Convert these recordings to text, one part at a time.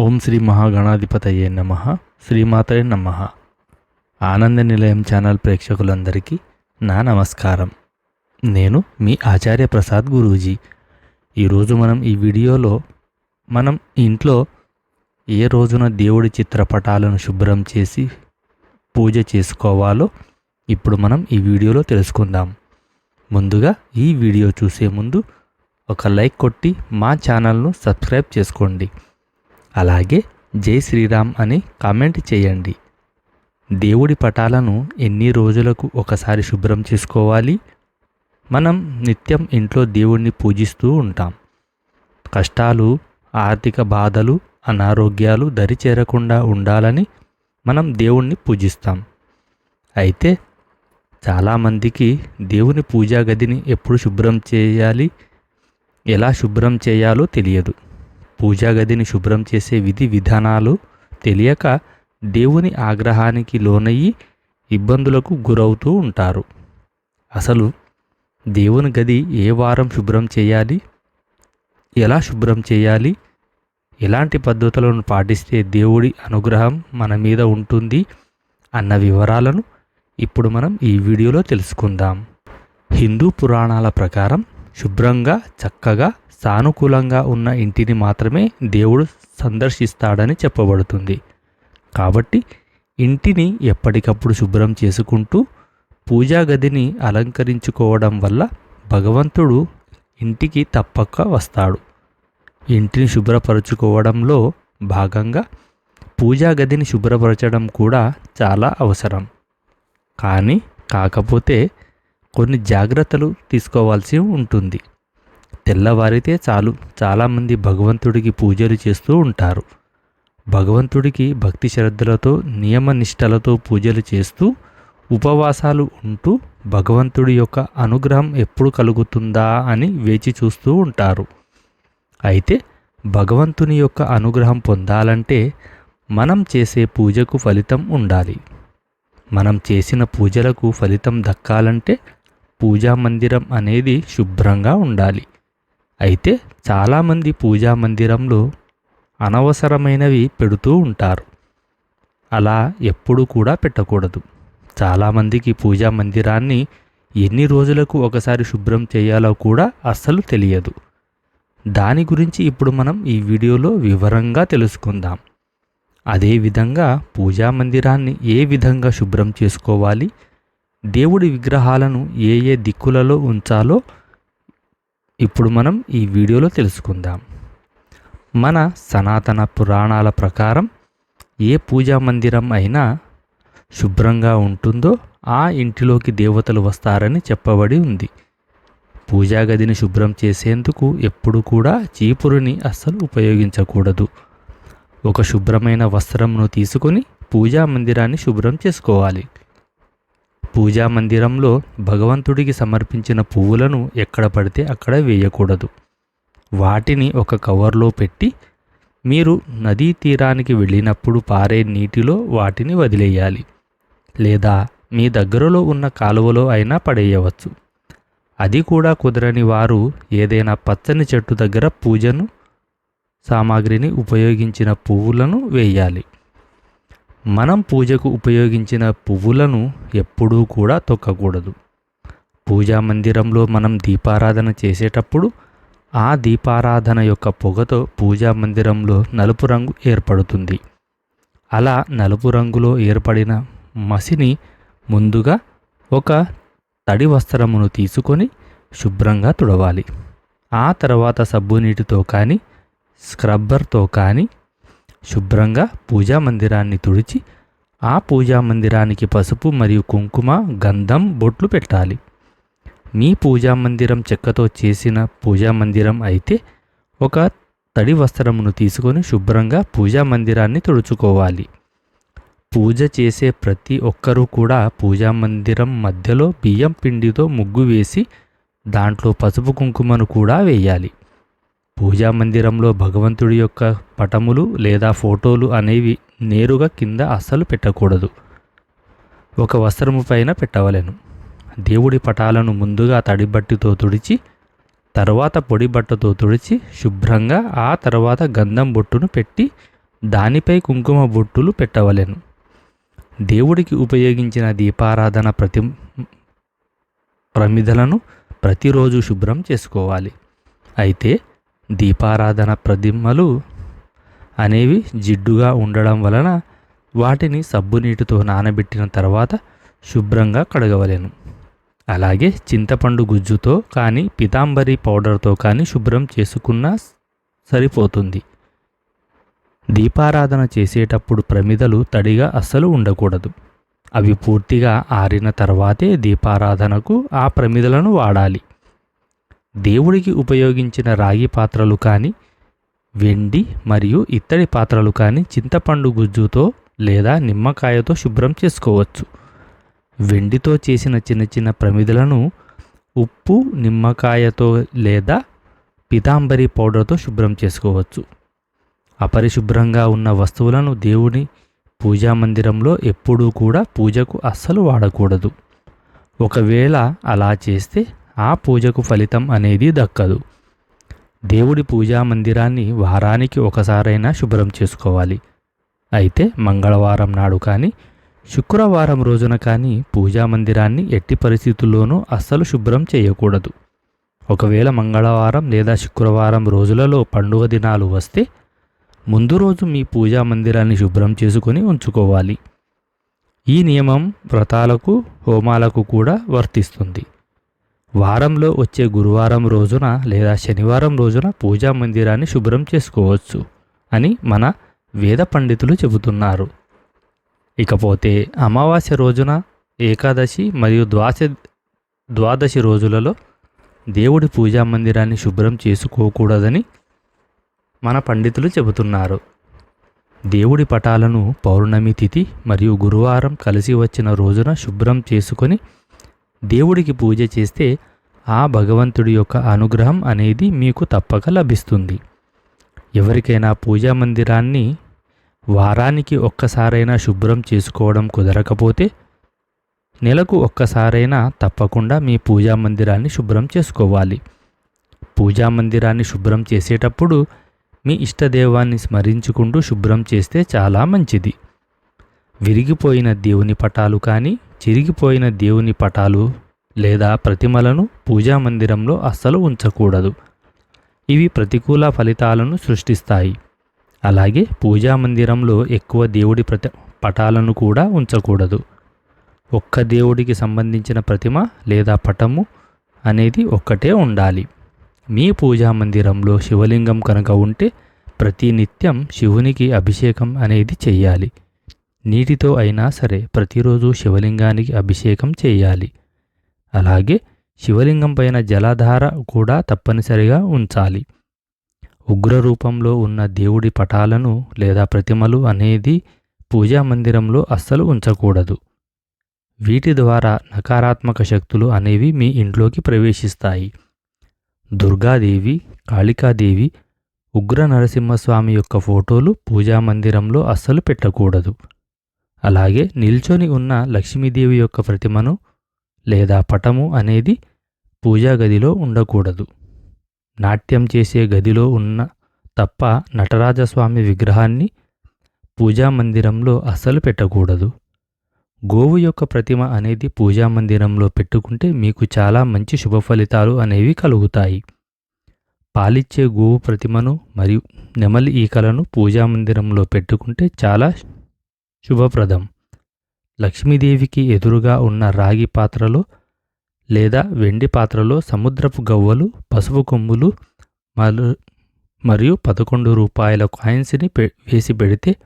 ఓం శ్రీ మహాగణాధిపతయే నమ. శ్రీమాతరే నమ. ఆనంద నిలయం ఛానల్ ప్రేక్షకులందరికీ నా నమస్కారం. నేను మీ ఆచార్య ప్రసాద్ గురూజీ. ఈరోజు మనం ఈ వీడియోలో మనం ఇంట్లో ఏ రోజున దేవుడి చిత్రపటాలను శుభ్రం చేసి పూజ చేసుకోవాలో ఇప్పుడు మనం ఈ వీడియోలో తెలుసుకుందాం. ముందుగా ఈ వీడియో చూసే ముందు ఒక లైక్ కొట్టి మా ఛానల్ను సబ్స్క్రైబ్ చేసుకోండి. అలాగే జై శ్రీరామ్ అని కామెంట్ చేయండి. దేవుడి పటాలను ఎన్ని రోజులకు ఒకసారి శుభ్రం చేసుకోవాలి? మనం నిత్యం ఇంట్లో దేవుణ్ణి పూజిస్తూ ఉంటాం. కష్టాలు ఆర్థిక బాధలు అనారోగ్యాలు దరి చేరకుండా ఉండాలని మనం దేవుణ్ణి పూజిస్తాం. అయితే చాలామందికి దేవుని పూజా గదిని ఎప్పుడు శుభ్రం చేయాలి ఎలా శుభ్రం చేయాలో తెలియదు. పూజా గదిని శుభ్రం చేసే విధి విధానాలు తెలియక దేవుని ఆగ్రహానికి లోనయ్యి ఇబ్బందులకు గురవుతూ ఉంటారు. అసలు దేవుని గది ఏ వారం శుభ్రం చేయాలి? ఎలా శుభ్రం చేయాలి? ఎలాంటి పద్ధతులను పాటిస్తే దేవుడి అనుగ్రహం మన మీద ఉంటుంది? అన్న వివరాలను ఇప్పుడు మనం ఈ వీడియోలో తెలుసుకుందాం. హిందూ పురాణాల ప్రకారం శుభ్రంగా చక్కగా సానుకూలంగా ఉన్న ఇంటిని మాత్రమే దేవుడు సందర్శిస్తాడని చెప్పబడుతుంది. కాబట్టి ఇంటిని ఎప్పటికప్పుడు శుభ్రం చేసుకుంటూ పూజా గదిని అలంకరించుకోవడం వల్ల భగవంతుడు ఇంటికి తప్పక వస్తాడు. ఇంటిని శుభ్రపరచుకోవడంలో భాగంగా పూజా గదిని శుభ్రపరచడం కూడా చాలా అవసరం. కానీ కాకపోతే కొన్ని జాగ్రత్తలు తీసుకోవాల్సి ఉంటుంది. తెల్లవారితే చాలు. చాలామంది భగవంతుడికి పూజలు చేస్తూ ఉంటారు. భగవంతుడికి భక్తి శ్రద్ధలతో నియమ నిష్టలతో పూజలు చేస్తూ ఉపవాసాలు ఉంటూ భగవంతుడి యొక్క అనుగ్రహం ఎప్పుడు కలుగుతుందా అని వేచి చూస్తూ ఉంటారు. అయితే భగవంతుని యొక్క అనుగ్రహం పొందాలంటే మనం చేసే పూజకు ఫలితం ఉండాలి. మనం చేసిన పూజలకు ఫలితం దక్కాలంటే పూజా మందిరం అనేది శుభ్రంగా ఉండాలి. అయితే చాలామంది పూజా మందిరంలో అనవసరమైనవి పెడుతూ ఉంటారు. అలా ఎప్పుడు కూడా పెట్టకూడదు. చాలామందికి పూజా మందిరాన్ని ఎన్ని రోజులకు ఒకసారి శుభ్రం చేయాలో కూడా అస్సలు తెలియదు. దాని గురించి ఇప్పుడు మనం ఈ వీడియోలో వివరంగా తెలుసుకుందాం. అదేవిధంగా పూజా మందిరాన్ని ఏ విధంగా శుభ్రం చేసుకోవాలి? దేవుడి విగ్రహాలను ఏ ఏ దిక్కులలో ఉంచాలో ఇప్పుడు మనం ఈ వీడియోలో తెలుసుకుందాం. మన సనాతన పురాణాల ప్రకారం ఏ పూజా మందిరం అయినా శుభ్రంగా ఉంటుందో ఆ ఇంటిలోకి దేవతలు వస్తారని చెప్పబడి ఉంది. పూజా గదిని శుభ్రం చేసేందుకు ఎప్పుడు కూడా చీపురుని అస్సలు ఉపయోగించకూడదు. ఒక శుభ్రమైన వస్త్రంను తీసుకొని పూజా మందిరాన్ని శుభ్రం చేసుకోవాలి. పూజా మందిరంలో భగవంతుడికి సమర్పించిన పువ్వులను ఎక్కడ పడితే అక్కడ వేయకూడదు. వాటిని ఒక కవర్లో పెట్టి మీరు నదీ తీరానికి వెళ్ళినప్పుడు పారే నీటిలో వాటిని వదిలేయాలి. లేదా మీ దగ్గరలో ఉన్న కాలువలో అయినా పడేయవచ్చు. అది కూడా కుదరని వారు ఏదైనా పచ్చని చెట్టు దగ్గర పూజను సామాగ్రిని ఉపయోగించిన పువ్వులను వేయాలి. మనం పూజకు ఉపయోగించిన పువ్వులను ఎప్పుడూ కూడా తొక్కకూడదు. పూజా మందిరంలో మనం దీపారాధన చేసేటప్పుడు ఆ దీపారాధన యొక్క పొగతో పూజా మందిరంలో నలుపు రంగు ఏర్పడుతుంది. అలా నలుపు రంగులో ఏర్పడిన మసిని ముందుగా ఒక తడి వస్త్రమును తీసుకొని శుభ్రంగా తుడవాలి. ఆ తర్వాత సబ్బు నీటితో కానీ స్క్రబ్బర్తో కానీ శుభ్రంగా పూజా మందిరాన్ని తుడిచి ఆ పూజా మందిరానికి పసుపు మరియు కుంకుమ గంధం బొట్లు పెట్టాలి. మీ పూజా మందిరం చెక్కతో చేసిన పూజా మందిరం అయితే ఒక తడి వస్త్రమును తీసుకొని శుభ్రంగా పూజా మందిరాన్ని తుడుచుకోవాలి. పూజ చేసే ప్రతి ఒక్కరూ కూడా పూజా మందిరం మధ్యలో బియ్యం పిండితో ముగ్గు వేసి దాంట్లో పసుపు కుంకుమను కూడా వేయాలి. పూజా మందిరంలో భగవంతుడి యొక్క పటములు లేదా ఫోటోలు అనేవి నేరుగా కింద అస్సలు పెట్టకూడదు. ఒక వస్త్రము పైన పెట్టవలెను. దేవుడి పటాలను ముందుగా తడిబట్టితో తుడిచి తర్వాత పొడి బట్టతో తుడిచి శుభ్రంగా ఆ తర్వాత గంధం బొట్టును పెట్టి దానిపై కుంకుమ బొట్టులు పెట్టవలెను. దేవుడికి ఉపయోగించిన దీపారాధన ప్రతి ప్రమిదలను ప్రతిరోజు శుభ్రం చేసుకోవాలి. అయితే దీపారాధన ప్రతిమలు అనేవి జిడ్డుగా ఉండడం వలన వాటిని సబ్బు నీటితో నానబెట్టిన తర్వాత శుభ్రంగా కడగవలెను. అలాగే చింతపండు గుజ్జుతో కానీ పితాంబరి పౌడర్తో కానీ శుభ్రం చేసుకున్నా సరిపోతుంది. దీపారాధన చేసేటప్పుడు ప్రమిదలు తడిగా అస్సలు ఉండకూడదు. అవి పూర్తిగా ఆరిన తర్వాతే దీపారాధనకు ఆ ప్రమిదలను వాడాలి. దేవుడికి ఉపయోగించిన రాగి పాత్రలు కానీ వెండి మరియు ఇత్తడి పాత్రలు కానీ చింతపండు గుజ్జుతో లేదా నిమ్మకాయతో శుభ్రం చేసుకోవచ్చు. వెండితో చేసిన చిన్న చిన్న ప్రమిదలను ఉప్పు నిమ్మకాయతో లేదా పితాంబరి పౌడర్తో శుభ్రం చేసుకోవచ్చు. అపరిశుభ్రంగా ఉన్న వస్తువులను దేవుని పూజా మందిరంలో ఎప్పుడూ కూడా పూజకు అస్సలు వాడకూడదు. ఒకవేళ అలా చేస్తే ఆ పూజకు ఫలితం అనేది దక్కదు. దేవుడి పూజా మందిరాన్ని వారానికి ఒకసారైనా శుభ్రం చేసుకోవాలి. అయితే మంగళవారం నాడు కానీ శుక్రవారం రోజున కానీ పూజా మందిరాన్ని ఎట్టి పరిస్థితుల్లోనూ అస్సలు శుభ్రం చేయకూడదు. ఒకవేళ మంగళవారం లేదా శుక్రవారం రోజులలో పండుగ దినాలు వస్తే ముందు రోజు మీ పూజా మందిరాన్ని శుభ్రం చేసుకుని ఉంచుకోవాలి. ఈ నియమం వ్రతాలకు హోమాలకు కూడా వర్తిస్తుంది. వారంలో వచ్చే గురువారం రోజున లేదా శనివారం రోజున పూజా మందిరాన్ని శుభ్రం చేసుకోవచ్చు అని మన వేద పండితులు చెబుతున్నారు. ఇకపోతే అమావాస్య రోజున ఏకాదశి మరియు ద్వాస ద్వాదశి రోజులలో దేవుడి పూజా మందిరాన్ని శుభ్రం చేసుకోకూడదని మన పండితులు చెబుతున్నారు. దేవుడి పటాలను పౌర్ణమి తిథి మరియు గురువారం కలిసి వచ్చిన రోజున శుభ్రం చేసుకొని దేవుడికి పూజ చేస్తే ఆ భగవంతుడి యొక్క అనుగ్రహం అనేది మీకు తప్పక లభిస్తుంది. ఎవరికైనా పూజా మందిరాన్ని వారానికి ఒక్కసారైనా శుభ్రం చేసుకోవడం కుదరకపోతే నెలకు ఒక్కసారైనా తప్పకుండా మీ పూజా మందిరాన్ని శుభ్రం చేసుకోవాలి. పూజా మందిరాన్ని శుభ్రం చేసేటప్పుడు మీ ఇష్టదేవాన్ని స్మరించుకుంటూ శుభ్రం చేస్తే చాలా మంచిది. విరిగిపోయిన దేవుని పటాలు కానీ చిరిగిపోయిన దేవుని పటాలు లేదా ప్రతిమలను పూజా మందిరంలో అస్సలు ఉంచకూడదు. ఇవి ప్రతికూల ఫలితాలను సృష్టిస్తాయి. అలాగే పూజా మందిరంలో ఎక్కువ దేవుడి ప్రతి పటాలను కూడా ఉంచకూడదు. ఒక్క దేవుడికి సంబంధించిన ప్రతిమ లేదా పటము అనేది ఒక్కటే ఉండాలి. మీ పూజా మందిరంలో శివలింగం కనుక ఉంటే ప్రతి నిత్యం శివునికి అభిషేకం అనేది చెయ్యాలి. నీటితో అయినా సరే ప్రతిరోజు శివలింగానికి అభిషేకం చేయాలి. అలాగే శివలింగం పైన జలధార కూడా తప్పనిసరిగా ఉంచాలి. ఉగ్ర రూపంలో ఉన్న దేవుడి పటాలను లేదా ప్రతిమలు అనేది పూజా మందిరంలో అస్సలు ఉంచకూడదు. వీటి ద్వారా నకారాత్మక శక్తులు అనేవి మీ ఇంట్లోకి ప్రవేశిస్తాయి. దుర్గాదేవి కాళికాదేవి ఉగ్ర నరసింహస్వామి యొక్క ఫోటోలు పూజా మందిరంలో అస్సలు పెట్టకూడదు. అలాగే నిల్చొని ఉన్న లక్ష్మీదేవి యొక్క ప్రతిమను లేదా పటము అనేది పూజా గదిలో ఉండకూడదు. నాట్యం చేసే గదిలో ఉన్న తప్ప నటరాజస్వామి విగ్రహాన్ని పూజా మందిరంలో అస్సలు పెట్టకూడదు. గోవు యొక్క ప్రతిమ అనేది పూజా మందిరంలో పెట్టుకుంటే మీకు చాలా మంచి శుభ ఫలితాలు అనేవి కలుగుతాయి. పాలిచ్చే గోవు ప్రతిమను మరియు నెమలి ఈకలను పూజా మందిరంలో పెట్టుకుంటే చాలా శుభప్రదం. లక్ష్మీదేవికి ఎదురుగా ఉన్న రాగి పాత్రలో లేదా వెండి పాత్రలో సముద్రపు గవ్వలు పసుపు కొమ్ములు మలు మరియు పదకొండు రూపాయల కాయిన్స్ని పె వేసి పెడితే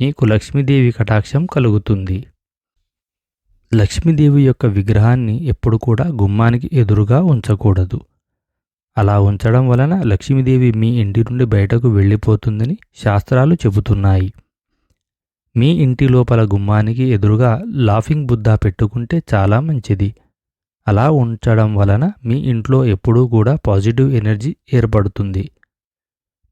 మీకు లక్ష్మీదేవి కటాక్షం కలుగుతుంది. లక్ష్మీదేవి యొక్క విగ్రహాన్ని ఎప్పుడు కూడా గుమ్మానికి ఎదురుగా ఉంచకూడదు. అలా ఉంచడం వలన లక్ష్మీదేవి మీ ఇంటి నుండి బయటకు వెళ్ళిపోతుందని శాస్త్రాలు చెబుతున్నాయి. మీ ఇంటి లోపల గుమ్మానికి ఎదురుగా లాఫింగ్ బుద్ధ పెట్టుకుంటే చాలా మంచిది. అలా ఉంచడం వలన మీ ఇంట్లో ఎప్పుడూ కూడా పాజిటివ్ ఎనర్జీ ఏర్పడుతుంది.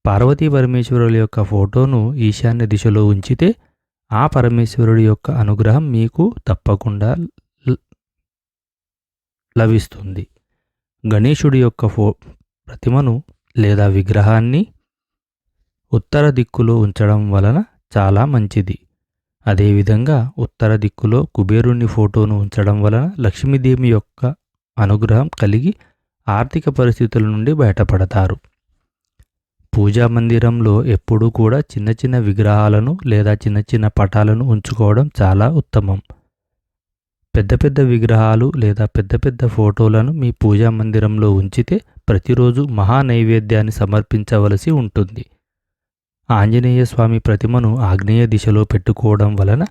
పార్వతీ పరమేశ్వరుల యొక్క ఫోటోను ఈశాన్య దిశలో ఉంచితే ఆ పరమేశ్వరుడి యొక్క అనుగ్రహం మీకు తప్పకుండా లభిస్తుంది. గణేశుడి యొక్క ఫో ప్రతిమను లేదా విగ్రహాన్ని ఉత్తర దిక్కులో ఉంచడం వలన చాలా మంచిది. అదేవిధంగా ఉత్తర దిక్కులో కుబేరుని ఫోటోను ఉంచడం వలన లక్ష్మీదేవి యొక్క అనుగ్రహం కలిగి ఆర్థిక పరిస్థితుల నుండి బయటపడతారు. పూజా మందిరంలో ఎప్పుడూ కూడా చిన్న చిన్న విగ్రహాలను లేదా చిన్న చిన్న పటాలను ఉంచుకోవడం చాలా ఉత్తమం. పెద్ద పెద్ద విగ్రహాలు లేదా పెద్ద పెద్ద ఫోటోలను మీ పూజా మందిరంలో ఉంచితే ప్రతిరోజు మహా నైవేద్యాన్ని సమర్పించవలసి ఉంటుంది. ఆంజనేయ స్వామి ప్రతిమను ఆగ్నేయ దిశలో పెట్టుకోవడం వలన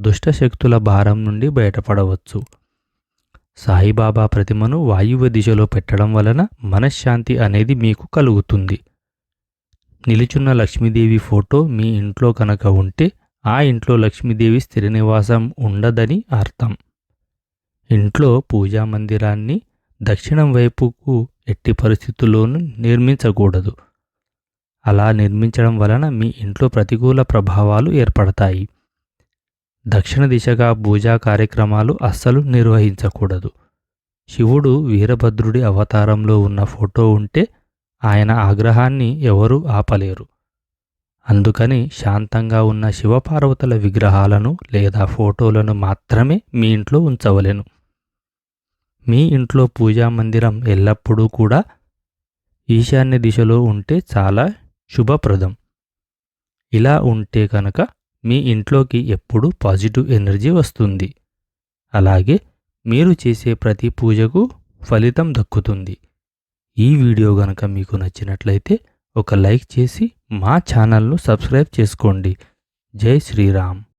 దుష్టశక్తుల భారం నుండి బయటపడవచ్చు. సాయిబాబా ప్రతిమను వాయువ్య దిశలో పెట్టడం వలన మనశ్శాంతి అనేది మీకు కలుగుతుంది. నిలుచున్న లక్ష్మీదేవి ఫోటో మీ ఇంట్లో కనుక ఉంటే ఆ ఇంట్లో లక్ష్మీదేవి స్థిర నివాసం ఉండదని అర్థం. ఇంట్లో పూజా మందిరాన్ని దక్షిణం వైపుకు ఎట్టి పరిస్థితుల్లోనూ నిర్మించకూడదు. అలా నిర్మించడం వలన మీ ఇంట్లో ప్రతికూల ప్రభావాలు ఏర్పడతాయి. దక్షిణ దిశగా పూజా కార్యక్రమాలు అస్సలు నిర్వహించకూడదు. శివుడు వీరభద్రుడి అవతారంలో ఉన్న ఫోటో ఉంటే ఆయన ఆగ్రహాన్ని ఎవరూ ఆపలేరు. అందుకని శాంతంగా ఉన్న శివపార్వతుల విగ్రహాలను లేదా ఫోటోలను మాత్రమే మీ ఇంట్లో ఉంచవలెను. మీ ఇంట్లో పూజా మందిరం ఎల్లప్పుడూ కూడా ఈశాన్య దిశలో ఉంటే చాలా శుభప్రదం. ఇలా ఉంటే కనుక మీ ఇంట్లోకి ఎప్పుడూ పాజిటివ్ ఎనర్జీ వస్తుంది. అలాగే మీరు చేసే ప్రతి పూజకు ఫలితం దక్కుతుంది. ఈ వీడియో గనక మీకు నచ్చినట్లయితే ఒక లైక్ చేసి మా ఛానల్ను సబ్స్క్రైబ్ చేసుకోండి. జై శ్రీరామ్.